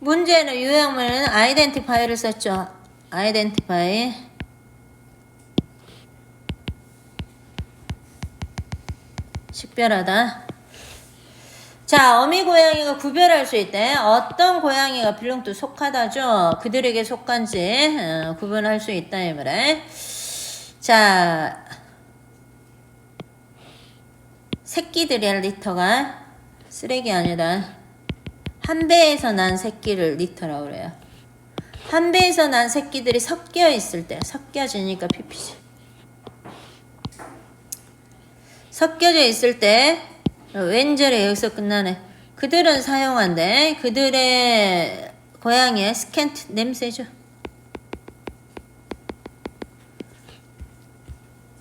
문제는 유형문은 identify를 썼죠. identify. 식별하다. 자, 어미 고양이가 구별할 수 있대. 어떤 고양이가 빌롱도 속하다죠. 그들에게 속한지 어, 구분할 수 있다 이 말에. 자, 새끼들이야 리터가 쓰레기 아니다. 한 배에서 난 새끼를 리터라고 그래요. 한 배에서 난 새끼들이 섞여 있을 때 섞여지니까 피피지. 섞여져 있을 때 왼절에 여기서 끝나네. 그들은 사용한대. 그들의 고양이의 스캔트 냄새죠.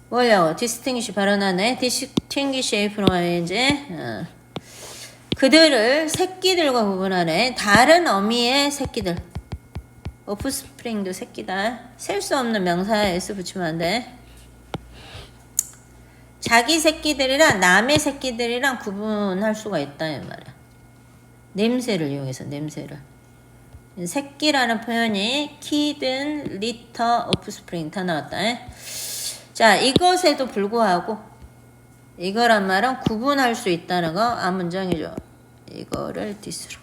뭐냐고 디스팅기시 발언하네. 디스팅기시 from ing. 어. 그들을 새끼들과 구분하네. 다른 어미의 새끼들. 오프스프링도 새끼다. 셀 수 없는 명사에 s 붙이면 안 돼. 자기 새끼들이랑 남의 새끼들이랑 구분할 수가 있다 이 말이야. 냄새를 이용해서 냄새를. 새끼라는 표현이 키든 리터 오프스프링 다 나왔다. 자 이것에도 불구하고 이거란 말은 구분할 수 있다는 거 앞문장이죠. 이거를 디스로.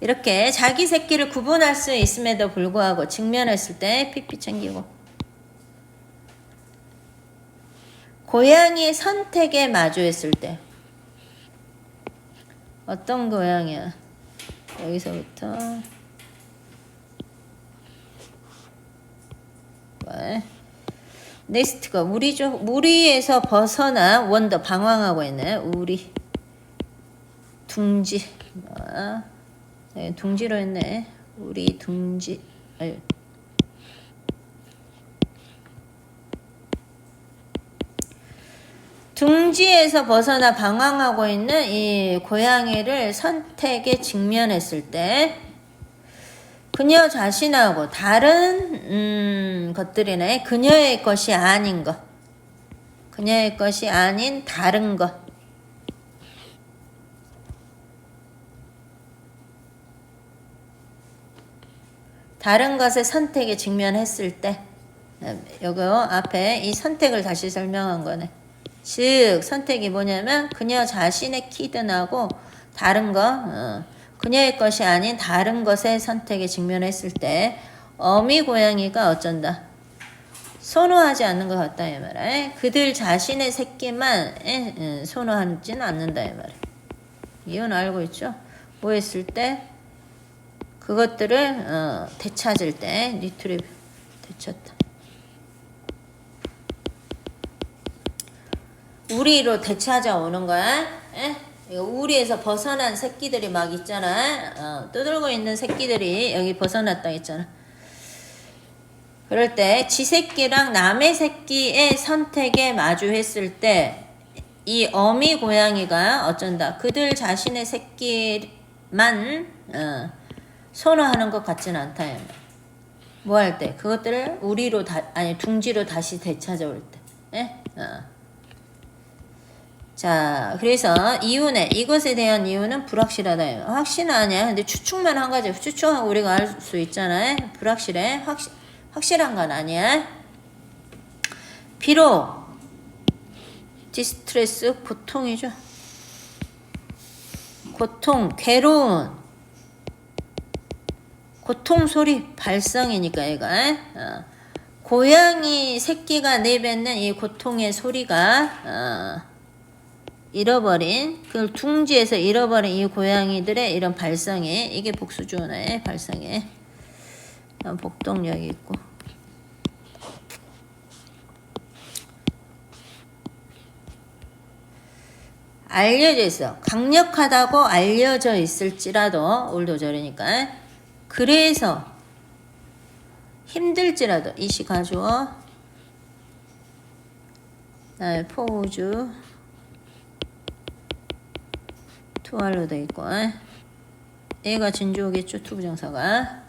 이렇게 자기 새끼를 구분할 수 있음에도 불구하고 직면했을 때 삐삐 챙기고 고양이 선택에 마주했을 때 어떤 고양이야? 여기서부터 왜? 넥스트가 우리죠. 우리에서 벗어나 원더 방황하고 있네. 우리 둥지. 아, 네, 둥지로 했네. 우리 둥지. 아유. 둥지에서 벗어나 방황하고 있는 이 고양이를 선택에 직면했을 때 그녀 자신하고 다른 음, 것들이네. 그녀의 것이 아닌 것. 그녀의 것이 아닌 다른 것 다른 것의 선택에 직면했을 때 요거 앞에 이 선택을 다시 설명한 거네. 즉 선택이 뭐냐면 그녀 자신의 키든하고 다른 거 어, 그녀의 것이 아닌 다른 것의 선택에 직면했을 때 어미 고양이가 어쩐다? 선호하지 않는 것 같다 이 말이야 그들 자신의 새끼만 에, 에, 선호하지는 않는다 이 말이야 이건 알고 있죠? 뭐 했을 때 그것들을 어, 되찾을 때 리트리브 되찾다 우리로 되찾아오는 거야. 에? 이거 우리에서 벗어난 새끼들이 막 있잖아. 어, 떠들고 있는 새끼들이 여기 벗어났다 했잖아. 그럴 때 지 새끼랑 남의 새끼의 선택에 마주했을 때 이 어미 고양이가 어쩐다. 그들 자신의 새끼만 어, 선호하는 것 같지는 않다. 뭐 할 때? 그것들을 우리로 다 아니 둥지로 다시 되찾아올 때. 에? 어. 자, 그래서 이유는 이것에 대한 이유는 불확실하다. 확실은 아니야. 근데 추측만 한 가지. 추측하고 우리가 알 수 있잖아요. 불확실해. 확 확실한 건 아니야. 비록 디스트레스 고통이죠. 고통, 괴로운 고통 소리 발성이니까 얘가 어. 고양이 새끼가 내뱉는 이 고통의 소리가 어. 잃어버린 그 둥지에서 잃어버린 이 고양이들의 이런 발성에 이게 복수주어의 발성에 복동력이 있고 알려져 있어 강력하다고 알려져 있을지라도 올도절이니까 그래서 힘들지라도 이시 가주어 포우주 투알로 돼 있고 얘가 진주오겠죠 투부정사가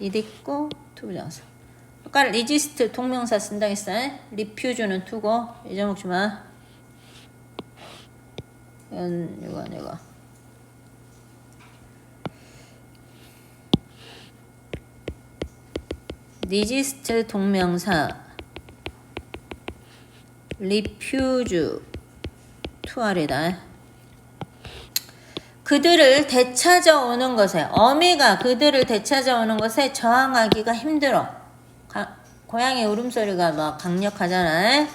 이딨고 투부정사. 아까 리지스트 동명사 쓴다 했어 리퓨즈는 투고 잊어먹지 마. 이건 이건 이거. 니지스트 동명사 리퓨즈 투알이다. 그들을 되찾아오는 것에 어미가 그들을 되찾아오는 것에 저항하기가 힘들어. 가, 고양이 울음소리가 막 강력하잖아.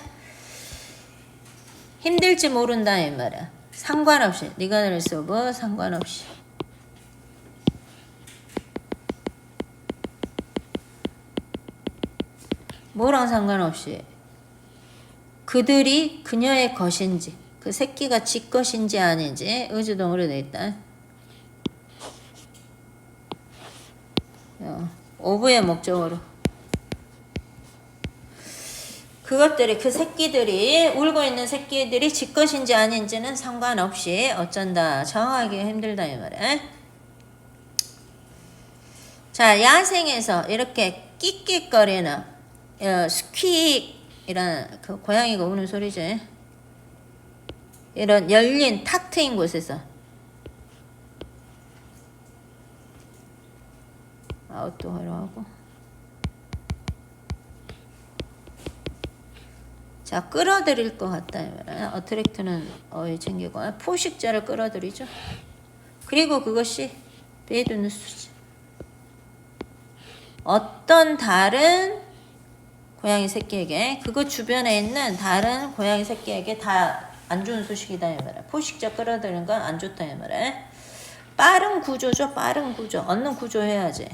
힘들지 모른다 이 말이야. 상관없이 리가드레스 오브 상관없이. 뭐랑 상관없이 그들이 그녀의 것인지 그 새끼가 지 것인지 아닌지 의주동으로 돼 있다. 어, 오브의 목적으로 그것들이 그 새끼들이 울고 있는 새끼들이 지 것인지 아닌지는 상관없이 어쩐다 정하기 힘들다 이 말이야. 자 야생에서 이렇게 끽끽거리는 어, 스퀴이라는 그 고양이가 우는 소리지. 이런 열린 탁 트인 곳에서. 아웃도어로 하고. 자 끌어들일 것 같다. 어트랙트는 어휘 챙기고. 포식자를 끌어들이죠. 그리고 그것이 베이드 뉴스지. 어떤 다른 고양이 새끼에게 그거 주변에 있는 다른 고양이 새끼에게 다 안 좋은 소식이다 이 말이야. 포식자 끌어들이는 건 안 좋다 이 말이야. 빠른 구조죠. 빠른 구조. 얻는 구조 해야지.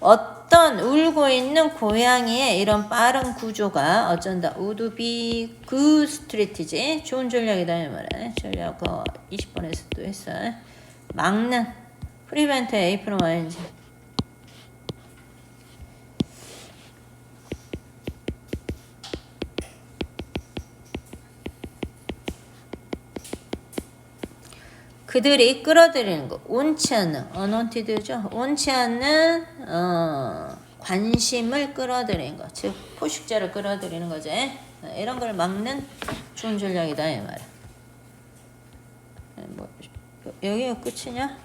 어떤 울고 있는 고양이의 이런 빠른 구조가 어쩐다. 우두비 그 스트레티지. 좋은 전략이다 이 말이야. 전략 그 20번에서도 했어. 막는 프리벤트 에이프로 와인지. 그들이 끌어들이는 거. 온치 않는. 언원티드죠? 온치 않는 어, 관심을 끌어들이는 거즉 포식자를 끌어들이는 어, 이런 걸 막는 좋은 전략이다 이 말이야 뭐 여기가 끝이냐